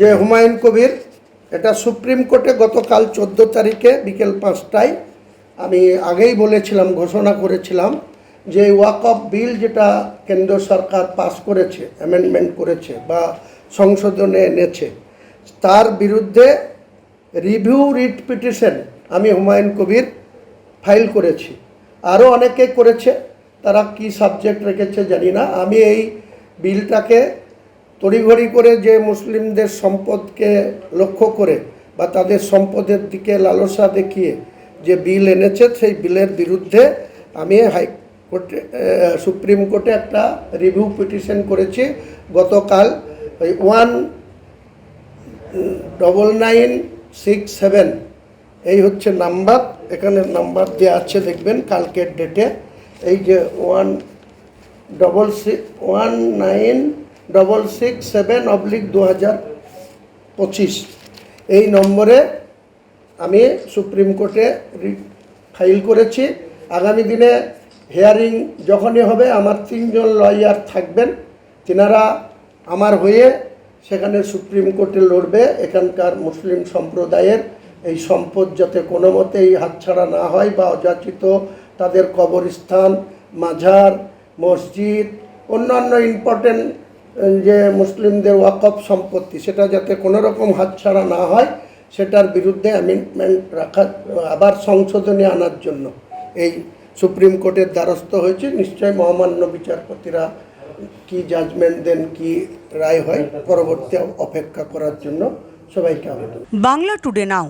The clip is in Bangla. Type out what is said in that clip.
যে হুমায়ুন কবির, এটা সুপ্রিম কোর্টে গতকাল চোদ্দ তারিখে বিকেল পাঁচটায় আমি আগেই বলেছিলাম, ঘোষণা করেছিলাম যে ওয়াকফ বিল যেটা কেন্দ্র সরকার পাস করেছে অ্যামেন্ডমেন্ট করেছে বা সংশোধনে এনেছে, তার বিরুদ্ধে রিভিউ রিট পিটিশন আমি হুমায়ুন কবির ফাইল করেছি। আরও অনেকে করেছে, তারা কি সাবজেক্ট রেখেছে জানি না, আমি এই বিলটাকে তড়িঘড়ি করে যে মুসলিমদের সম্পদকে লক্ষ্য করে বা তাদের সম্পদের দিকে লালসা দেখিয়ে যে বিল এনেছে, সেই বিলের বিরুদ্ধে আমি হাইকোর্টে সুপ্রিম কোর্টে একটা রিভিউ পিটিশন করেছি। গতকাল ওই one double nine six seven, এই হচ্ছে নাম্বার, এখানে নাম্বার দেওয়া আছে, দেখবেন কালকের ডেটে। এই যে one double six one nine double six seven oblique দু হাজার পঁচিশ। এই নম্বরে আমি সুপ্রিম কোর্টে ফাইল করেছি। আগামী দিনে হেয়ারিং যখনই হবে, আমার তিনজন লয়ার থাকবেন। তিনারা আমার হয়ে সেখানে সুপ্রিম কোর্টে লড়বে। এখানকার মুসলিম সম্প্রদায়ের এই সম্পদ যাতে কোনো মতেই হাতছাড়া না হয় বা অযাচিত তাদের কবরস্থান মাঝার মসজিদ, অন্যান্য ইম্পর্টেন্ট যে মুসলিমদের ওয়াকফ সম্পত্তি, সেটা যাতে কোনো রকম হাতছাড়া না হয়, সেটার বিরুদ্ধে অ্যামেন্ডমেন্ট রাখা, আবার সংশোধনী আনার জন্য। এই সুপ্রিম কোর্টের দ্বারস্থ হয়েছে নিশ্চয়ই মহামান্য বিচারপতিরা কি জাজমেন্ট দেন, কি রায় হয়, পরবর্তী অপেক্ষা করার জন্য সবাইকে আবেদন। বাংলা টুডে নাও